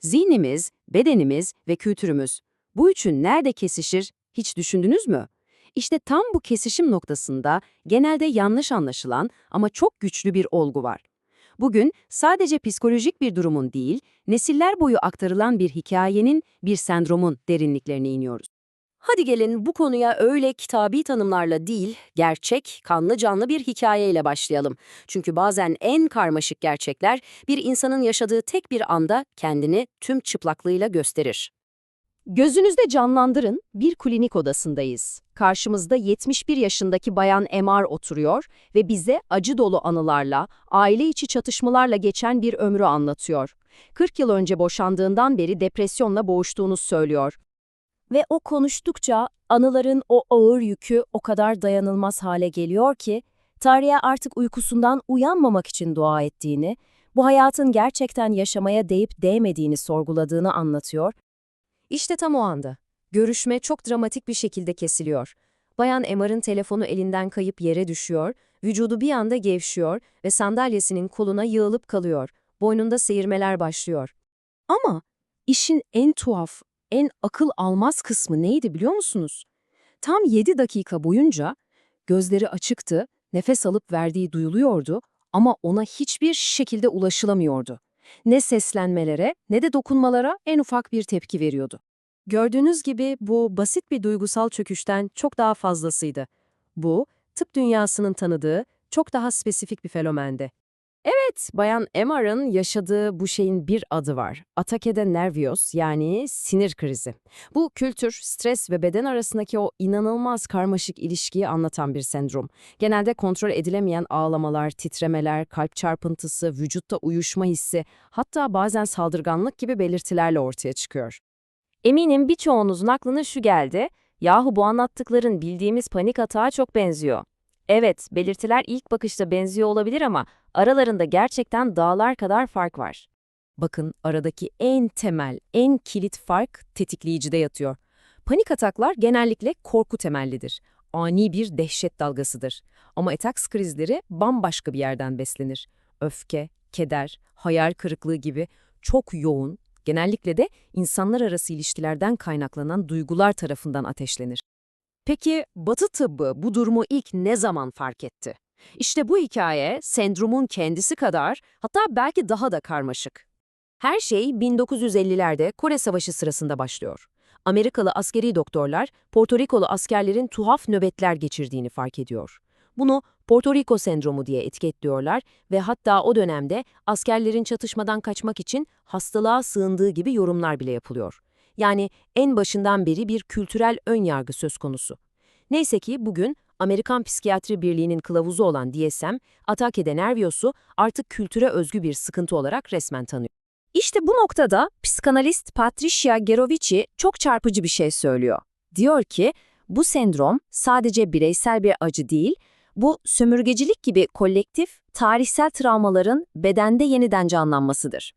Zihnimiz, bedenimiz ve kültürümüz. Bu üçün nerede kesişir hiç düşündünüz mü? İşte tam bu kesişim noktasında genelde yanlış anlaşılan ama çok güçlü bir olgu var. Bugün sadece psikolojik bir durumun değil, nesiller boyu aktarılan bir hikayenin, bir sendromun derinliklerine iniyoruz. Hadi gelin bu konuya öyle kitabi tanımlarla değil, gerçek, kanlı canlı bir hikayeyle başlayalım. Çünkü bazen en karmaşık gerçekler bir insanın yaşadığı tek bir anda kendini tüm çıplaklığıyla gösterir. Gözünüzde canlandırın, bir klinik odasındayız. Karşımızda 71 yaşındaki bayan MR oturuyor ve bize acı dolu anılarla, aile içi çatışmalarla geçen bir ömrü anlatıyor. 40 yıl önce boşandığından beri depresyonla boğuştuğunu söylüyor. Ve o konuştukça anıların o ağır yükü o kadar dayanılmaz hale geliyor ki, Tanrı'ya artık uykusundan uyanmamak için dua ettiğini, bu hayatın gerçekten yaşamaya değip değmediğini sorguladığını anlatıyor işte tam o anda. Görüşme çok dramatik bir şekilde kesiliyor. Bayan Emar'ın telefonu elinden kayıp yere düşüyor, vücudu bir anda gevşiyor ve sandalyesinin koluna yığılıp kalıyor. Boynunda seyirmeler başlıyor. Ama işin en tuhaf, en akıl almaz kısmı neydi biliyor musunuz? Tam 7 dakika boyunca gözleri açıktı, nefes alıp verdiği duyuluyordu ama ona hiçbir şekilde ulaşılamıyordu. Ne seslenmelere ne de dokunmalara en ufak bir tepki veriyordu. Gördüğünüz gibi bu basit bir duygusal çöküşten çok daha fazlasıydı. Bu, tıp dünyasının tanıdığı çok daha spesifik bir fenomendi. Evet, Bayan MR'ın yaşadığı bu şeyin bir adı var. Atake de nervios yani sinir krizi. Bu kültür, stres ve beden arasındaki o inanılmaz karmaşık ilişkiyi anlatan bir sendrom. Genelde kontrol edilemeyen ağlamalar, titremeler, kalp çarpıntısı, vücutta uyuşma hissi, hatta bazen saldırganlık gibi belirtilerle ortaya çıkıyor. Eminim birçoğunuzun aklına şu geldi, yahu bu anlattıkların bildiğimiz panik atağa çok benziyor. Evet, belirtiler ilk bakışta benziyor olabilir ama aralarında gerçekten dağlar kadar fark var. Bakın aradaki en temel, en kilit fark tetikleyicide yatıyor. Panik ataklar genellikle korku temellidir. Ani bir dehşet dalgasıdır. Ama attacks krizleri bambaşka bir yerden beslenir. Öfke, keder, hayal kırıklığı gibi çok yoğun, genellikle de insanlar arası ilişkilerden kaynaklanan duygular tarafından ateşlenir. Peki Batı tıbbı bu durumu ilk ne zaman fark etti? İşte bu hikaye sendromun kendisi kadar hatta belki daha da karmaşık. Her şey 1950'lerde Kore Savaşı sırasında başlıyor. Amerikalı askeri doktorlar Porto Rikolu askerlerin tuhaf nöbetler geçirdiğini fark ediyor. Bunu Porto Rico sendromu diye etiketliyorlar ve hatta o dönemde askerlerin çatışmadan kaçmak için hastalığa sığındığı gibi yorumlar bile yapılıyor. Yani en başından beri bir kültürel ön yargı söz konusu. Neyse ki bugün Amerikan Psikiyatri Birliği'nin kılavuzu olan DSM, Ataque de Nervios'u artık kültüre özgü bir sıkıntı olarak resmen tanıyor. İşte bu noktada psikanalist Patricia Gerovici çok çarpıcı bir şey söylüyor. Diyor ki, bu sendrom sadece bireysel bir acı değil, bu sömürgecilik gibi kolektif, tarihsel travmaların bedende yeniden canlanmasıdır.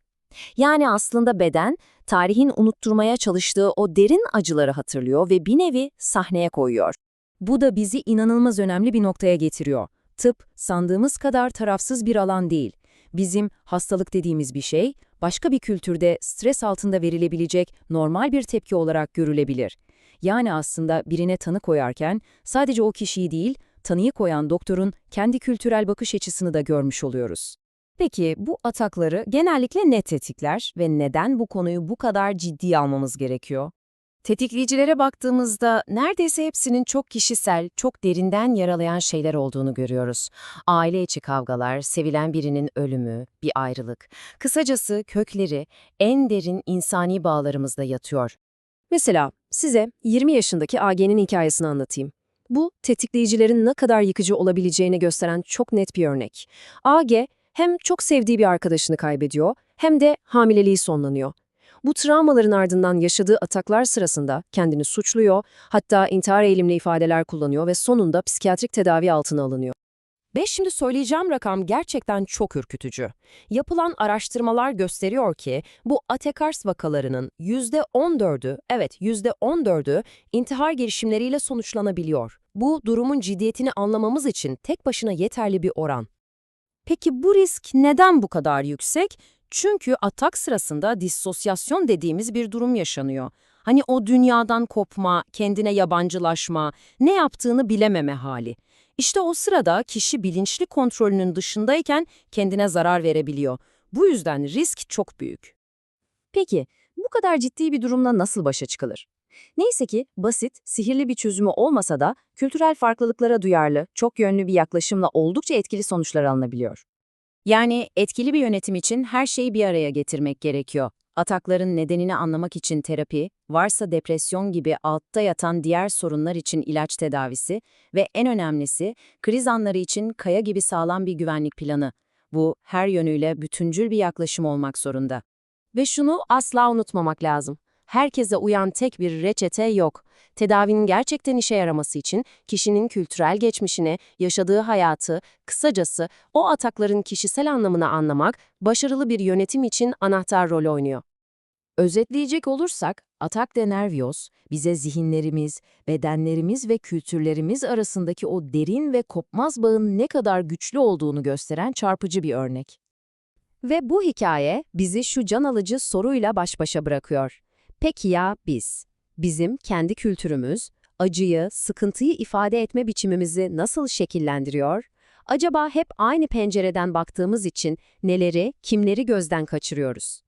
Yani aslında beden, tarihin unutturmaya çalıştığı o derin acıları hatırlıyor ve bir nevi sahneye koyuyor. Bu da bizi inanılmaz önemli bir noktaya getiriyor. Tıp, sandığımız kadar tarafsız bir alan değil. Bizim hastalık dediğimiz bir şey, başka bir kültürde stres altında verilebilecek normal bir tepki olarak görülebilir. Yani aslında birine tanı koyarken sadece o kişiyi değil, tanıyı koyan doktorun kendi kültürel bakış açısını da görmüş oluyoruz. Peki bu atakları genellikle ne tetikler ve neden bu konuyu bu kadar ciddiye almamız gerekiyor? Tetikleyicilere baktığımızda neredeyse hepsinin çok kişisel, çok derinden yaralayan şeyler olduğunu görüyoruz. Aile içi kavgalar, sevilen birinin ölümü, bir ayrılık. Kısacası kökleri en derin insani bağlarımızda yatıyor. Mesela size 20 yaşındaki AG'nin hikayesini anlatayım. Bu, tetikleyicilerin ne kadar yıkıcı olabileceğini gösteren çok net bir örnek. AG, hem çok sevdiği bir arkadaşını kaybediyor, hem de hamileliği sonlanıyor. Bu travmaların ardından yaşadığı ataklar sırasında kendini suçluyor, hatta intihar eğilimli ifadeler kullanıyor ve sonunda psikiyatrik tedavi altına alınıyor. Ve şimdi söyleyeceğim rakam gerçekten çok ürkütücü. Yapılan araştırmalar gösteriyor ki bu atekars vakalarının %14'ü, evet %14'ü intihar girişimleriyle sonuçlanabiliyor. Bu durumun ciddiyetini anlamamız için tek başına yeterli bir oran. Peki bu risk neden bu kadar yüksek? Çünkü atak sırasında dissosyasyon dediğimiz bir durum yaşanıyor. Hani o dünyadan kopma, kendine yabancılaşma, ne yaptığını bilememe hali. İşte o sırada kişi bilinçli kontrolünün dışındayken kendine zarar verebiliyor. Bu yüzden risk çok büyük. Peki, bu kadar ciddi bir durumla nasıl başa çıkılır? Neyse ki basit, sihirli bir çözümü olmasa da kültürel farklılıklara duyarlı, çok yönlü bir yaklaşımla oldukça etkili sonuçlar alınabiliyor. Yani etkili bir yönetim için her şeyi bir araya getirmek gerekiyor. Atakların nedenini anlamak için terapi, varsa depresyon gibi altta yatan diğer sorunlar için ilaç tedavisi ve en önemlisi kriz anları için kaya gibi sağlam bir güvenlik planı. Bu her yönüyle bütüncül bir yaklaşım olmak zorunda. Ve şunu asla unutmamak lazım. Herkese uyan tek bir reçete yok. Tedavinin gerçekten işe yaraması için kişinin kültürel geçmişini, yaşadığı hayatı, kısacası o atakların kişisel anlamını anlamak, başarılı bir yönetim için anahtar rol oynuyor. Özetleyecek olursak, Atak de Nervios, bize zihinlerimiz, bedenlerimiz ve kültürlerimiz arasındaki o derin ve kopmaz bağın ne kadar güçlü olduğunu gösteren çarpıcı bir örnek. Ve bu hikaye bizi şu can alıcı soruyla baş başa bırakıyor. Peki ya biz? Bizim kendi kültürümüz, acıyı, sıkıntıyı ifade etme biçimimizi nasıl şekillendiriyor? Acaba hep aynı pencereden baktığımız için neleri, kimleri gözden kaçırıyoruz?